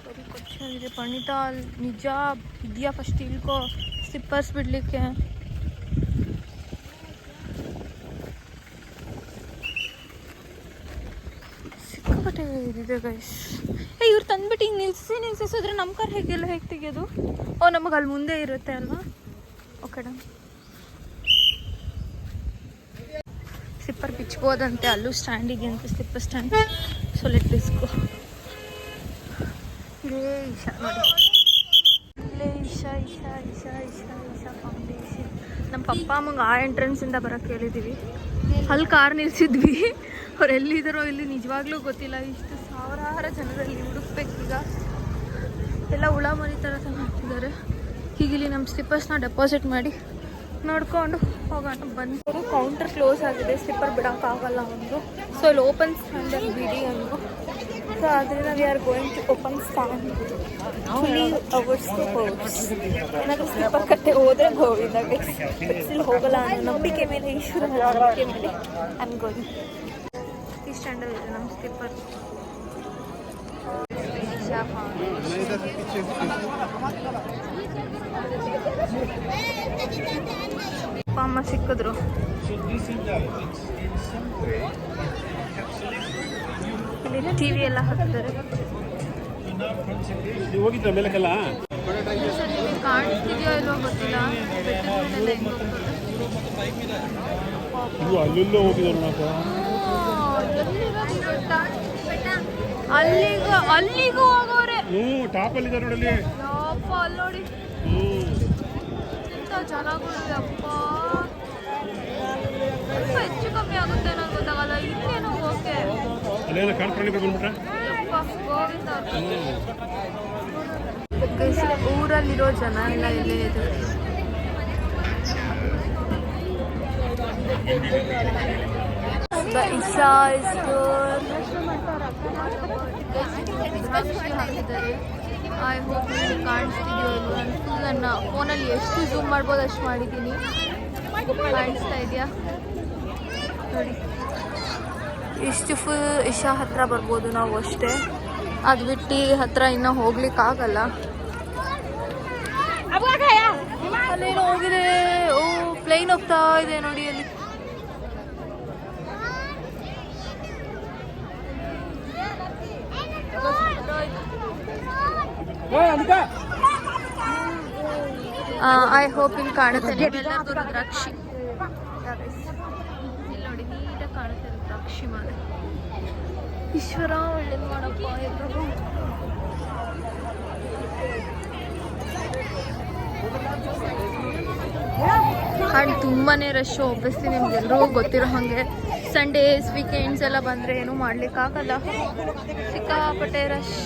ಬರೀ ಕೊಚ್ಚಾಗಿದೆ ಪಣಿತ, ನಿಜ, ಇದೆಯಾ ಫಸ್ಟ್ ಇಳ್ಕೊ ಸ್ಲಿಪ್ಪರ್ಸ್ ಬಿಡಲಿಕ್ಕೆ. ಸಿಕ್ಕಾಪಟ್ಟೆ ಇದಿದೆ ಗೈಸ್ ಏ, ಇವ್ರು ತಂದ್ಬಿಟ್ಟು ಹಿಂಗೆ ನಿಲ್ಸಿ ನಿಲ್ಸಿಸಿದ್ರೆ ನಮ್ಮ ಕಾರ್ ಹೇಗೆಲ್ಲ ಹೇಗೆ ತೆಗೆಯೋದು? ಓ, ನಮಗೆ ಅಲ್ಲಿ ಮುಂದೆ ಇರುತ್ತೆ ಅಲ್ವಾ? ಓಕೆ ಡನ್ ಸ್ಲಿಪ್ಪರ್ ಬಿಚ್ಬೋದಂತೆ, ಅಲ್ಲೂ ಸ್ಟ್ಯಾಂಡಿಗೆ ಅಂತ ಸ್ಲಿಪ್ಪರ್ ಸ್ಟ್ಯಾಂಡ್. ಸೊ ಲೆಟ್ ಬಿಸ್ಕೋ ಇಲ್ಲೇ ಇಶಾ ಇಲ್ಲೇ ಇಶಾ ಇಶಾ ಇಶಾ ಇಶಾ ಇಶಾ ಫೌಂಡೇಶನ್ ನಮ್ಮ ಪಪ್ಪ ಅಮ್ಮಂಗೆ ಆ ಎಂಟ್ರೆನ್ಸಿಂದ ಬರೋಕ್ಕೆ ಹೇಳಿದ್ದೀವಿ ಅಲ್ಲಿ ಕಾರ್ ನಿಲ್ಸಿದ್ವಿ. ಅವ್ರು ಇಲ್ಲಿ ನಿಜವಾಗ್ಲೂ ಗೊತ್ತಿಲ್ಲ. ಇಷ್ಟು ಸಾವಿರಾರು ಜನರಲ್ಲಿ ಹುಡುಕ್ಬೇಕೀಗ ಎಲ್ಲ ಹುಳ ಮರಿ ಥರ ಹಾಕ್ತಿದ್ದಾರೆ ಹೀಗಿಲ್ಲಿ ನಮ್ಮ ಸ್ಲಿಪ್ಪರ್ಸ್ನ ಡೆಪಾಸಿಟ್ ಮಾಡಿ ನೋಡ್ಕೊಂಡು ಹೋಗೋಣ ಬಂದು ಕೌಂಟರ್ ಕ್ಲೋಸ್ ಆಗಿದೆ ಸ್ಲಿಪ್ಪರ್ ಬಿಡೋಕ್ಕಾಗಲ್ಲ ಒಂದು. ಸೊ ಅಲ್ಲಿ ಓಪನ್ ಸ್ಟ್ಯಾಂಡಲ್ಲಿ ಬಿಡಿ ಅಂದು ಸೊ ಅದರಿಂದ we are going to open stand fully hours two hours ಏನಾದರೂ ಸ್ಲಿಪ್ಪರ್ ಕಟ್ಟೆ ಹೋದರೆ ಗೋವಿಂದ ಇಲ್ಲಿ ಹೋಗಲ್ಲ ಅನ್ನೋ ನಂಬಿಕೆ ಮೇಲೆ ಈಶ್ವರ ನಂಬಿಕೆ ಮೇಲೆ ಗೋಯಿಂಗ್ ಈ ಸ್ಟ್ಯಾಂಡಲ್ಲಿ ಇದೆ ನಮ್ಮ ಸ್ಲಿಪ್ಪರ್ ಅಪ್ಪ ಅಮ್ಮ ಸಿಕ್ಕಿದ್ರು. ಇಲ್ಲಿ ಟಿವಿ ಎಲ್ಲ ಹಾಕಿದ್ದಾರೆ. ಕಾಣಿಸ್ತಿದೆಯೋ ಇಲ್ವೋ ಗೊತ್ತಿಲ್ಲ ಅಲ್ಲೆಲ್ಲೋ? ಅಲ್ಲಿಗೂ ಅಲ್ಲಿಗೂ ಹೋಗೋರೆ. ಹ್ಞೂ ಟಾಪಲ್ಲಿ ನೋಡಲ್ಲಿ. ಅಪ್ಪ ಅಲ್ಲಿ ನೋಡಿ ಹ್ಮ್ ಎಂತ ಸ್ವಲ್ಪ ಕಮ್ಮಿ ಆಗುತ್ತೆ ಅನ್ನೋದು ಗೊತ್ತಾಗಲ್ಲ ಇನ್ನೇನು ಓಕೆ? ಅಲ್ಲೇನೋ ಕಾಡು ಪ್ರಾಣಿಗಳು ಬಂದ್ಬಿಟ್ರೆ ಯಪ್ಪ ಗೋವಿಂದ Guys, ಊರಲ್ಲಿರೋ ಜನ ಎಲ್ಲ ಇಲ್ಲೇ ಇದೆ The Isha is here. I hope ನಿಮಗೆ ಕಾಣಿಸ್ತಿದೆಯೋ ಇಲ್ವೋ ನಾನು ಫುಲ್ ನನ್ನ ಫೋನಲ್ಲಿ ಎಷ್ಟು ಝೂಮ್ ಮಾಡ್ಬೋದು ಅಷ್ಟು ಮಾಡಿದ್ದೀನಿ. ಕಾಣಿಸ್ತಾ ಇದೆಯಾ? ನೋಡಿ. ಇಷ್ಟು ಫುಲ್ ಇಶಾ ಹತ್ರ ಬರ್ಬೋದು ನಾವು ಅಷ್ಟೇ. ಅದು ಬಿಟ್ಟು ಹತ್ರ ಇನ್ನೂ ಹೋಗ್ಲಿಕ್ಕಾಗಲ್ಲ ಅಲ್ಲೇನೋ ಹೋಗಿದೆ. ಓ ಪ್ಲೇನ್ ಹೋಗ್ತಾ ಇದೆ ನೋಡಿ ಅಲ್ಲಿ. ಐ ಹೋಪ್ ಇಲ್ಲಿ ಕಾಣುತ್ತೆ. ರುದ್ರಾಕ್ಷಿ ಇಲ್ಲಿ ನೋಡಿ ನೀಟಾಗಿ ಕಾಣುತ್ತೆ ಮಾಡಿ. ಈಶ್ವರ, ಒಳ್ಳೇದು ಮಾಡಪ್ಪ ಪ್ರಭು ಆ್ಯಂಡ್ ತುಂಬಾ ರಶ್ ಒಬ್ಬಸ್ತಿ ನಿಮ್ಗೆಲ್ರಿಗೂ ಗೊತ್ತಿರೋ ಹಾಗೆ. ಸಂಡೇಸ್ ವೀಕೆಂಡ್ಸ್ ಎಲ್ಲ ಬಂದರೆ ಏನೂ ಮಾಡ್ಲಿಕ್ಕಾಗಲ್ಲ. ಸಿಕ್ಕಾಪಟ್ಟೆ ರಶ್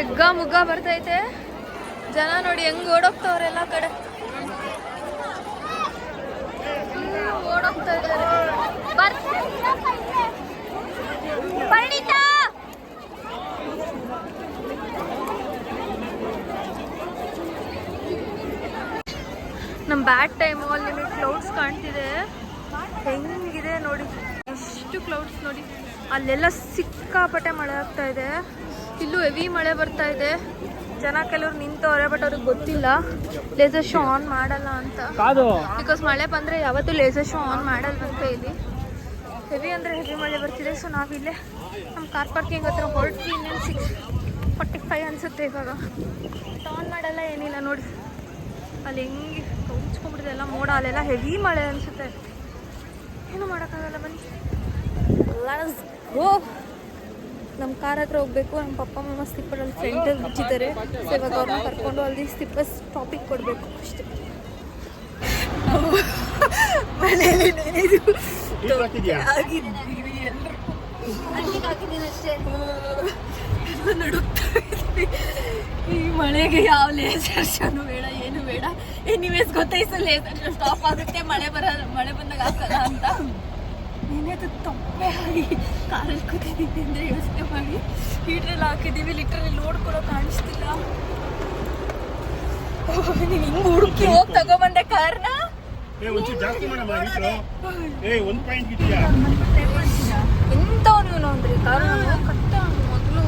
ಎಗ್ಗ ಮುಗ್ಗ ಬರ್ತೈತೆ. ಜನ ನೋಡಿ ಹೆಂಗ್ ಓಡೋಗ್ತವ್ರೆ ಎಲ್ಲ ಕಡೆ. ಓಡೋಗ್ತಾ ಇದ್ದಾರೆ. ನಮ್ಮ ಬ್ಯಾಡ್ ಟೈಮ್ ಅಲ್ಲಿ ನಿಮಗೆ ಕ್ಲೌಡ್ಸ್ ಕಾಣ್ತಿದೆ. ಹೆಂಗಿದೆ ನೋಡಿ. ಎಷ್ಟು ಕ್ಲೌಡ್ಸ್ ನೋಡಿ. ಅಲ್ಲೆಲ್ಲ ಸಿಕ್ಕಾಪಟ್ಟೆ ಮಳೆ ಆಗ್ತಾ ಇದೆ. ಇಲ್ಲೂ ಹೆವಿ ಮಳೆ ಬರ್ತಾ ಇದೆ. ಜನ ಕೆಲವ್ರು ನಿಂತವ್ರೆ ಬಟ್ ಅವ್ರಿಗೆ ಗೊತ್ತಿಲ್ಲ. ಲೇಸರ್ ಶೋ ಆನ್ ಮಾಡಲ್ಲ ಅಂತ. ಬಿಕಾಸ್ ಮಳೆ ಬಂದರೆ ಯಾವತ್ತೂ ಲೇಸರ್ ಶೋ ಆನ್ ಮಾಡಲ್ವಂತೆ ಇಲ್ಲಿ. ಹೆವಿ ಅಂದರೆ ಹೆವಿ ಮಳೆ ಬರ್ತಿದೆ ಸೊ ನಾವಿಲ್ಲೇ ನಮ್ಮ ಕಾರ್ ಪಾರ್ಕಿಂಗ್ ಹತ್ರ ಹೊರಟ್ವಿ ಇನ್ನೇನು ಸಿಕ್ಸ್ ಫಾರ್ಟಿ ಫೈವ್ ಅನಿಸುತ್ತೆ ಇವಾಗ. ಆನ್ ಮಾಡಲ್ಲ ಏನಿಲ್ಲ ನೋಡಿ. ಅಲ್ಲಿ ಹೆಂಗೆ ಕೌಚ್ಕೊಂಡ್ಬಿಟ್ಟಿದೆ ಎಲ್ಲ ಮೋಡ ಅಲ್ಲೆಲ್ಲ ಹೆವಿ ಮಳೆ ಅನಿಸುತ್ತೆ. ಏನು ಮಾಡೋಕ್ಕಾಗಲ್ಲ ಬನ್ನಿ. ಓ ನಮ್ಮ ಕಾರ್ ಹತ್ರ ಹೋಗ್ಬೇಕು ನಮ್ಮ ಪಪ್ಪ ಮಮ್ಮ ಸ್ಲಿಪ್ಪರ್ ಅಲ್ಲಿ ಫ್ರಂಟಲ್ಲಿ ಬಿಟ್ಟಿದ್ದಾರೆ. ಸೊ ಇವಾಗ ಅವ್ರನ್ನ ಕರ್ಕೊಂಡು ಅಲ್ಲಿ ಸ್ಲಿಪ್ಪರ್ ಟಾಪಿಕ್ ಕೊಡಬೇಕು ಅಷ್ಟೇ. ಮನೇಲಿ ಅಷ್ಟೇ ಇದ್ವಿ. ಈ ಮಳೆಗೆ ಯಾವ ಲೇಸರ್ ಶೋನು ಬೇಡ ಏನು ಬೇಡ. ಎನಿವೇಸ್ ಗೊತ್ತಾಯ್ತು ಲೇಸರ್ ಸ್ಟಾಪ್ ಆಗುತ್ತೆ ಮಳೆ ಬರ ಮಳೆ ಬಂದಾಗ ಹಾಕಲ್ಲ ಅಂತ. ನೆನೆದು ತಪ್ಪೇ ಆಗಿ ಕಾರಲ್ಲಿ ಕೂತಿದ್ದೀನಿ ಅಂದರೆ ಯೋಚನೆ ಮಾಡಿ. ಹೀಟ್ರಲ್ಲಿ ಹಾಕಿದ್ದೀವಿ ಲಿಟ್ರಲ್ಲಿ ಲೋಡ್ ಕೂಡ ಕಾಣಿಸ್ತಿಲ್ಲ. ನೀನು ಹಿಂಗೆ ಹುಡುಕಿ ಹೋಗಿ ತಗೊಬಂದೆ ಕಾರ್ನ? ಅಂದ್ರೆ ಕಟ್ಟ ಮೊದಲು.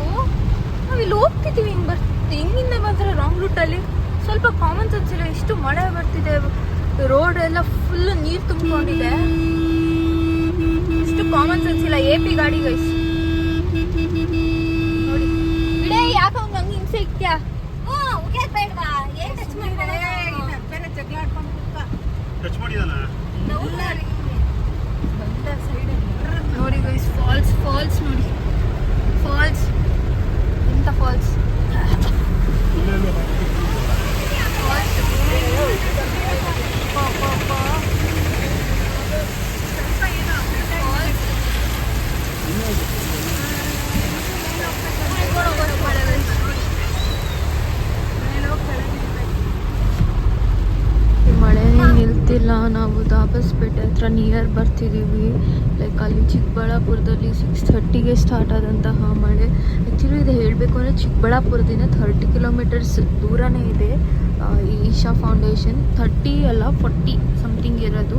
ನಾವು ಇಲ್ಲಿ ಹೋಗ್ತಿದ್ದೀವಿ ಹಿಂಗೆ ಹಿಂಗಿಂದ ಬಂದ್ರೆ ರಾಂಗ್ ರೂಟಲ್ಲಿ ಸ್ವಲ್ಪ ಕಾಮನ್ ಸೆನ್ಸ್ ಇಲ್ಲ ಇಷ್ಟು ಮಳೆ ಬರ್ತಿದೆ ರೋಡ್ ಎಲ್ಲ ಫುಲ್ ನೀರು ತುಂಬಿಕೊಂಡಿದೆ. ಕಾಮನ್ ಸೆನ್ಸ್ ಇಲ್ಲ ಎ ಪಿ ಗಾಡಿ ಗೈಸ್ ನೋಡಿ. ಬಿಡೇ ಯಾಕೆ ಅವ್ನು ಹಂಗೆ ಹಿಂಸೆ ಇಕ್ತ್ಯಾ ಟಚ್ ಮಾಡಿದಾನ ನೋಡಿ ಗೈಸ್ ಫಾಲ್ಸ್ ಫಾಲ್ಸ್ ನೋಡಿ ಫಾಲ್ಸ್ ಎಂತ ಫಾಲ್ಸ್ ಮಳೆನೇ ನಿಲ್ತಿಲ್ಲ ನಾವು ದಾಬಸ್ಪೇಟೆ ಹತ್ರ ನಿಯರ್ ಬರ್ತಿದ್ದೀವಿ ಲೈಕ್ ಅಲ್ಲಿ ಚಿಕ್ಕಬಳ್ಳಾಪುರದಲ್ಲಿ ಸಿಕ್ಸ್ ಥರ್ಟಿಗೆ ಸ್ಟಾರ್ಟ್ ಆದಂತಹ ಮಳೆ ಆ್ಯಕ್ಚುಲಿ ಇದು ಹೇಳಬೇಕು ಅಂದರೆ ಚಿಕ್ಕಬಳ್ಳಾಪುರದಿಂದ ಥರ್ಟಿ ಕಿಲೋಮೀಟರ್ಸ್ ದೂರನೇ ಇದೆ. ಈ ಈಶಾ ಫೌಂಡೇಶನ್ ಥರ್ಟಿ ಅಲ್ಲ ಫೋರ್ಟಿ ಸಮಥಿಂಗ್ ಇರೋದು.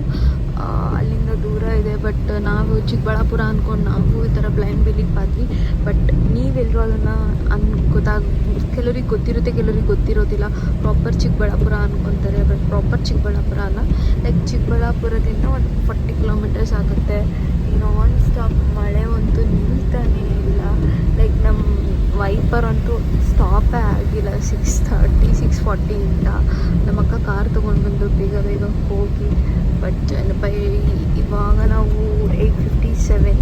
ಅಲ್ಲಿಂದ ದೂರ ಇದೆ. ಬಟ್ ನಾವು ಚಿಕ್ಕಬಳ್ಳಾಪುರ ಅಂದ್ಕೊಂಡು ನಾವು ಈ ಥರ ಬ್ಲೈಂಡ್ ಬಿಲ್ಲಿಗೆ ಆದ್ವಿ. ಬಟ್ ನೀವೆಲ್ಲರೂ ಅದನ್ನು ಅನ್ ಗೊತ್ತಾಗ ಕೆಲವ್ರಿಗೆ ಗೊತ್ತಿರುತ್ತೆ, ಕೆಲವ್ರಿಗೆ ಗೊತ್ತಿರೋದಿಲ್ಲ. ಪ್ರಾಪರ್ ಚಿಕ್ಕಬಳ್ಳಾಪುರ ಅಂದ್ಕೊತಾರೆ ಬಟ್ ಪ್ರಾಪರ್ ಚಿಕ್ಕಬಳ್ಳಾಪುರ ಅಲ್ಲ. ಲೈಕ್ ಚಿಕ್ಕಬಳ್ಳಾಪುರದಿಂದ ಒಂದು ಫಾರ್ಟಿ ಕಿಲೋಮೀಟರ್ಸ್ ಆಗುತ್ತೆ. ನಾನ್ ಸ್ಟಾಪ್ ಮಳೆ ಅಂತೂ ನಿಲ್ತಾನೇ ಇಲ್ಲ. ಲೈಕ್ ನಮ್ಮ ವೈಪರ್ ಅಂತೂ ಸ್ಟಾಪೇ ಆಗಿಲ್ಲ. ಸಿಕ್ಸ್ ಥರ್ಟಿ ಸಿಕ್ಸ್ ಫಾರ್ಟಿಯಿಂದ ನಮ್ಮ ಅಕ್ಕ ಕಾರ್ ತೊಗೊಂಡು ಬಂದು ಬೇಗ ಬೇಗ ಹೋಗಿ. ಬಟ್ ಬೈ ಇವಾಗ ನಾವು ಏಯ್ಟ್ ಫಿಫ್ಟಿ ಸೆವೆನ್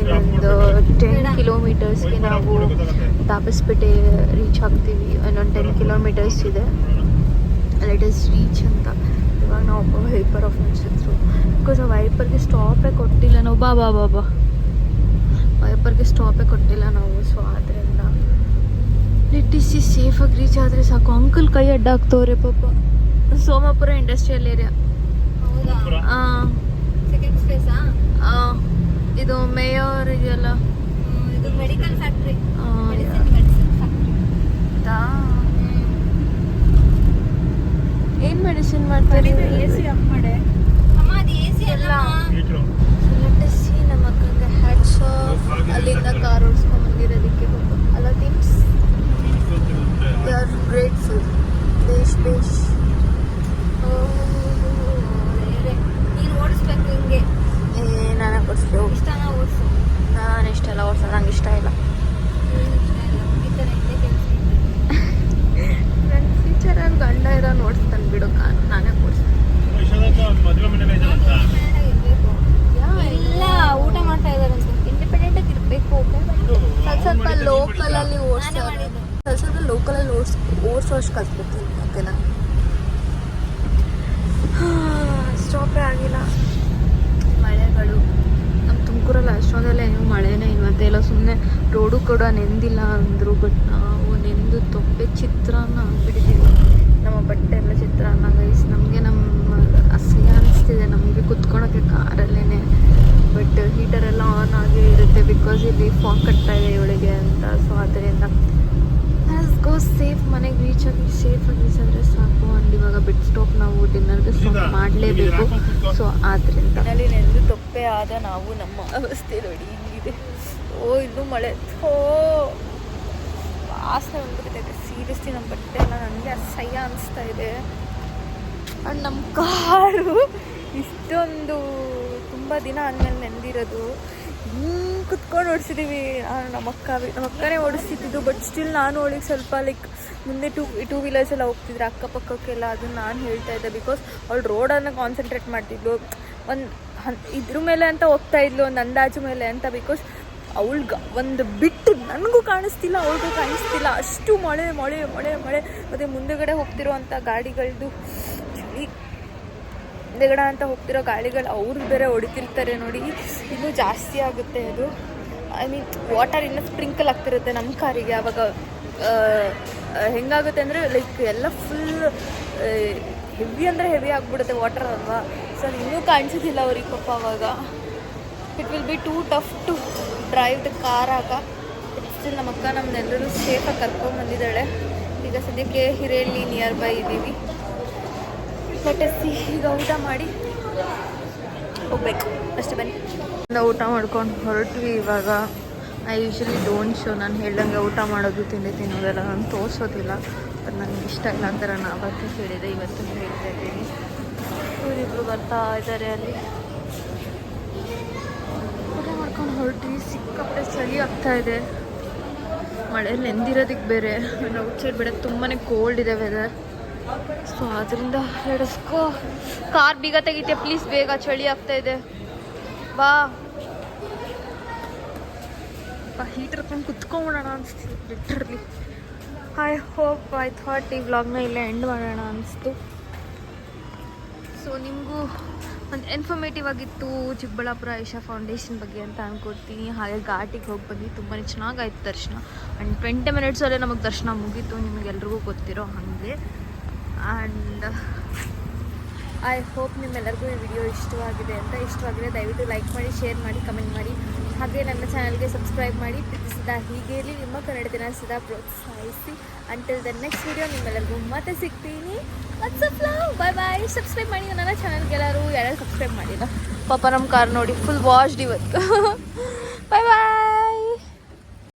ಇನ್ನೊಂದು ಟೆನ್ ಕಿಲೋಮೀಟರ್ಸ್ಗೆ ನಾವು ದಾಬಸ್ಪೇಟೆ ರೀಚ್ ಆಗ್ತೀವಿ. ಇನ್ನೊಂದು ಟೆನ್ ಕಿಲೋಮೀಟರ್ಸ್ ಇದೆ. ಲೆಟ್ ಇಸ್ ರೀಚ್ ಅಂತ. ಇವಾಗ ನಾವು ಒಬ್ಬ ವೈಪರ್ ಆಫ್ ಅನ್ಸಿದ್ರು ಬಿಕಾಸ್ ಆ ವೈಪರ್ಗೆ ಸ್ಟಾಪೇ ಕೊಟ್ಟಿಲ್ಲ. ನಾವು ಬಾ ಬಾ ಬಾ ಬಾ. ವೈಪರ್ಗೆ ಸ್ಟಾಪೇ ಕೊಟ್ಟಿಲ್ಲ ನಾವು ಸೊ ಆದ್ದರಿಂದ ಲೆಟ್ ಇಸ್ ಸಿ ಸೇಫಾಗಿ ರೀಚ್ ಆದರೆ ಸಾಕು. ಅಂಕಲ್ ಕೈ ಅಡ್ಡ ಹಾಕ್ತವ್ರೆ ಪಾಪ. ಸೋಮಾಪುರ ಇಂಡಸ್ಟ್ರಿಯಲ್ ಏರಿಯಾ ಇದು ಮೇಯರ್ ಇದೆಯಲ್ಲ ಇದು ಮೆಡಿಕಲ್ ಫ್ಯಾಕ್ಟ್ರಿ? ಏನ್ ಮೆಡಿಸಿನ್ ಮಾಡ್ತಾರೆ ಎ ಸಿ ಆಫ್ ಮಾಡೆ. ಅಮ್ಮ ಅದು ಎ ಸಿ ಅಲ್ಲ ಹೀಟ್ರು ಸಿ ನಮ್ಮ ಅಕ್ಕಂಗೆ ಹ್ಯಾಟ್ಸ್ ಅಲ್ಲಿಂದ ಕಾರ್ ಓಡಿಸ್ಕೊಂಡು ಬಂದಿರೋದಕ್ಕೆ ಪಾಪ ಅಲ್ಲ ಥಿಂಗ್ಸ್ ದೇ ಆರ್ ಗ್ರೇಟ್ಫುಲ್ ದೇಶ್ ನೀನು ಓಡಿಸ್ಬೇಕು ಹಿಂಗೆ ಏ ನನಗೆ ಕೊಡಿಸ್ಬೇಕು ಇಷ್ಟನ ಓಡಿಸು ನಾನು ಇಷ್ಟ ಇಲ್ಲ ಓಡ್ಸೋದು ನಂಗೆ ಇಷ್ಟ ಇಲ್ಲ ಹ್ಮ್. ಓಡಿಸೋ ಅಷ್ಟು ಕಲ್ತ್ಬಿಡ್ತೀನಿ ಓಕೆನಾ ಸ್ಟಾಪೇ ಆಗಿಲ್ಲ ಮಳೆಗಳು ನಮ್ಮ ತುಮಕೂರಲ್ಲಿ ಅಷ್ಟೊಂದೆಲ್ಲ ಏನು ಮಳೆನೇ ಇಲ್ವಂತೆ ಎಲ್ಲ ಸುಮ್ಮನೆ ರೋಡು ಕೂಡ ನೆಂದಿಲ್ಲ ಅಂದರು ಬಟ್ ನಾವು ನೆಂದು ತೊಪ್ಪೆ ಚಿತ್ರಾನ್ನ ಆಗ್ಬಿಟ್ಟಿದ್ದೀವಿ ನಮ್ಮ ಬಟ್ಟೆ ಎಲ್ಲ ಚಿತ್ರಾನ್ನ ಗೈಸ್ ನಮಗೆ ನಮ್ಮ ಅಸಹ್ಯ ಅನಿಸ್ತಿದೆ ನಮಗೆ ಕುತ್ಕೊಳಕ್ಕೆ ಕಾರಲ್ಲೇ ಬಟ್ ಹೀಟರ್ ಎಲ್ಲ ಆನ್ ಆಗೇ ಇರುತ್ತೆ ಬಿಕಾಸ್ ಇಲ್ಲಿ ಫಾಗ್ ಕಟ್ತಾ ಇದೆ ಇವಳಿಗೆ ಅಂತ ಸೊ ಅದರಿಂದ ಗೋ ಸೇಫ್ ಮನೆಗೆ ರೀಚ್ ಆಗಿ ಸೇಫ್ ಆಗಿ ರೀಚ್ ಆದರೆ ಸಾಕು ಅಂಡ್ ಇವಾಗ ಬಿಟ್ ಸ್ಟಾಪ್ ನಾವು ಡಿನ್ನರ್ಗೆ ಸ್ಟಾಪ್ ಮಾಡಲೇಬೇಕು ಸೊ ಆದ್ದರಿಂದ ಮನೇಲಿ ನೆಂದು ತೊಪ್ಪೆ ಆದ ನಾವು ನಮ್ಮ ಅವಸ್ಥೆ ನೋಡಿ ಇಲ್ಲಿದೆ. ಓ, ಇಲ್ಲೂ ಮಳೆ. ಓ ವಾಸನೆ ಬಂದ್ಬಿಟ್ಟಿದೆ ಸೀರಿಯಸ್ಲಿ ನಮ್ಮ ಬಟ್ಟೆ ಎಲ್ಲ ನನಗೆ ಅಸಹ್ಯ ಅನಿಸ್ತಾ ಇದೆ. ಆ್ಯಂಡ್ ನಮ್ಮ ಕಾರು ಇಷ್ಟೊಂದು ತುಂಬ ದಿನ ಆದಮೇಲೆ ನೆಂದಿರೋದು. ಹಿಂಗೆ ಕುತ್ಕೊಂಡು ಓಡಿಸಿದ್ದೀವಿ ನಮ್ಮ ಅಕ್ಕ, ನಮ್ಮ ಅಕ್ಕನೇ ಓಡಿಸ್ತಿದ್ದು ಬಟ್ ಸ್ಟಿಲ್ ನಾನು ಅವಳಿಗೆ ಸ್ವಲ್ಪ ಲೈಕ್ ಮುಂದೆ ಟೂ ಟೂ ವೀಲರ್ಸ್ ಎಲ್ಲ ಹೋಗ್ತಿದ್ರೆ, ಅಕ್ಕಪಕ್ಕಕ್ಕೆಲ್ಲ ಅದನ್ನು ನಾನು ಹೇಳ್ತಾ ಇದ್ದೆ ಬಿಕಾಸ್ ಅವಳು ರೋಡನ್ನು ಕಾನ್ಸಂಟ್ರೇಟ್ ಮಾಡ್ತಿದ್ಲು. ಒಂದು ಇದ್ರ ಮೇಲೆ ಅಂತ ಹೋಗ್ತಾ ಇದ್ಲು ಒಂದು ಅಂದಾಜು ಮೇಲೆ ಅಂತ ಬಿಕಾಸ್ ಅವಳ್ಗೆ ಒಂದು ಬಿಟ್ಟು ನನಗೂ ಕಾಣಿಸ್ತಿಲ್ಲ ಅವ್ಳಿಗೂ ಕಾಣಿಸ್ತಿಲ್ಲ. ಅಷ್ಟು ಮಳೆ ಮಳೆ ಮಳೆ ಮಳೆ. ಮತ್ತೆ ಮುಂದೆಗಡೆ ಹೋಗ್ತಿರೋವಂಥ ಗಾಡಿಗಳದ್ದು ಚಳಿ ಹಿಂದೆಗಡೆ ಅಂತ ಹೋಗ್ತಿರೋ ಗಾಡಿಗಳು ಅವ್ರ ಬೇರೆ ಹೊಡಿತಿರ್ತಾರೆ ನೋಡಿ. ಇನ್ನೂ ಜಾಸ್ತಿ ಆಗುತ್ತೆ ಅದು. ಐ ಮೀನ್ ವಾಟರ್ ಇನ್ನೂ ಸ್ಪ್ರಿಂಕಲ್ ಆಗ್ತಿರುತ್ತೆ ನಮ್ಮ ಕಾರಿಗೆ. ಆ, ಹೆಂಗಾಗುತ್ತೆ ಅಂದರೆ ಲೈಕ್ ಎಲ್ಲ ಫುಲ್ ಹೆವಿ ಅಂದರೆ ಹೆವಿ ಆಗಿಬಿಡುತ್ತೆ ವಾಟರ್ ಅಲ್ವಾ? ಸೊ ಅದು ಇನ್ನೂ ಕಾಣಿಸೋದಿಲ್ಲ ಅವ್ರಿಗೆ ಪಾಪ ಅವಾಗ. It will be too tough to drive the car ಆಗ. ಸ್ಟಿಲ್ ನಮ್ಮ ಅಕ್ಕ ನಮ್ಮನ್ನೆಲ್ಲರೂ ಸೇಫಾಗಿ ಕರ್ಕೊಂಡು ಬಂದಿದ್ದಾಳೆ. ಈಗ ಸದ್ಯಕ್ಕೆ ಹಿರೇಳಿ ನಿಯರ್ ಬೈ ಇದ್ದೀವಿ ಹೊಟ್ಟೆಸಿ ಈಗ ಊಟ ಮಾಡಿ ಹೋಗ್ಬೇಕು. ಅಷ್ಟೇ ಬನ್ನಿ. ಊಟ ಮಾಡ್ಕೊಂಡು ಹೊರಟ್ವಿ ಇವಾಗ. ಐ ಯೂಶ್ವಲಿ ಡೋಂಟ್ ಶೋ ನಾನು ಹೇಳ್ದಂಗೆ ಊಟ ಮಾಡೋದು, ತಿಂಡಿ ತಿನ್ನೋದೆಲ್ಲ ನಾನು ತೋರಿಸೋದಿಲ್ಲ. ಬಟ್ ನನಗೆ ಇಷ್ಟ ಇಲ್ಲ ಅಂತ ನಾನು ಆವತ್ತು ಹೇಳಿದೆ, ಇವತ್ತು ಹೇಳ್ತಾ ಇದ್ದೀನಿ. ಇವರಿಬ್ರು ಬರ್ತಾ ಇದ್ದಾರೆ ಅಲ್ಲಿ. ಊಟ ಮಾಡ್ಕೊಂಡು ಹೊರಟ್ರಿ ಸಿಕ್ಕಾಪಟ್ಟೆ ಚಳಿ ಆಗ್ತಾ ಇದೆ. ಮಳೆ ನೆಂದಿರೋದಕ್ಕೆ ಬೇರೆ. ಔಟ್ ಸೈಡ್ ಬೇಡ ತುಂಬಾ ಕೋಲ್ಡ್ ಇದೆ ವೆದರ್ ಸೊ ಅದರಿಂದ ಹಿಡಿಸ್ಕೋ ಕಾರ್ ಬೀಗ ತೆಗಿತೆ ಪ್ಲೀಸ್ ಬೇಗ ಚಳಿ ಆಗ್ತಾ ಇದೆ. ಬಾ. ಬಾ ಹೀಟರ್ ಕೊಂಡು ಕುತ್ಕೊಂಬಿಡೋಣ ಅನಿಸ್ತು literally I hope I thought ಈ ವ್ಲಾಗ್ನ ಇಲ್ಲೇ ಎಂಡ್ ಮಾಡೋಣ ಅನಿಸ್ತು. ಸೊ ನಿಮಗೂ ಒಂದು ಇನ್ಫಾರ್ಮೇಟಿವ್ ಆಗಿತ್ತು ಚಿಕ್ಕಬಳ್ಳಾಪುರ ಐಶಾ ಫೌಂಡೇಶನ್ ಬಗ್ಗೆ ಅಂತ ಅಂದ್ಕೊಡ್ತೀನಿ ಹಾಗೆ ಘಾಟಿಗೆ ಹೋಗಿ ಬಂದು ತುಂಬಾ ಚೆನ್ನಾಗಾಯ್ತು ದರ್ಶನ. ಆ್ಯಂಡ್ ಟ್ವೆಂಟಿ ಮಿನಿಟ್ಸಲ್ಲೇ ನಮಗೆ ದರ್ಶನ ಮುಗೀತು, ನಿಮಗೆಲ್ರಿಗೂ ಗೊತ್ತಿರೋ ಹಾಗೆ. ಆ್ಯಂಡ್ ಐ ಹೋಪ್ ನಿಮ್ಮೆಲ್ಲರಿಗೂ ಈ ವಿಡಿಯೋ ಇಷ್ಟವಾಗಿದೆ ಅಂತ ಇಷ್ಟವಾಗಿದೆ. ದಯವಿಟ್ಟು ಲೈಕ್ ಮಾಡಿ ಶೇರ್ ಮಾಡಿ ಕಮೆಂಟ್ ಮಾಡಿ. ಹಾಗೆ ನನ್ನ ಚಾನಲ್ಗೆ ಸಬ್ಸ್ಕ್ರೈಬ್ ಮಾಡಿ. ಪ್ರೀತಿಸಿದ ಹೀಗೆ ಇರಲಿ. ನಿಮ್ಮ ಕನ್ನಡ ದಿನ ಸದಾ ಪ್ರೋತ್ಸಾಹಿಸಿ. ಅಂಟಿಲ್ ದ ನೆಕ್ಸ್ಟ್ ವಿಡಿಯೋ ನಿಮ್ಮೆಲ್ಲರಿಗೂ ಮತ್ತೆ ಸಿಗ್ತೀನಿ. ಬಾಯ್ ಬಾಯ್ ಸಬ್ಸ್ಕ್ರೈಬ್ ಮಾಡಿ. ನನ್ನ ಚಾನಲ್ಗೆ ಎಲ್ಲರೂ ಯಾರ್ಯಾರು ಸಬ್ಸ್ಕ್ರೈಬ್ ಮಾಡಿಲ್ಲ? ಪಾಪ ನಮ್ಮ ಕಾರ್ ನೋಡಿ ಫುಲ್ ವಾಶ್ಡ್ ಇವತ್ತು. <laughs> ಬಾಯ್ ಬಾಯ್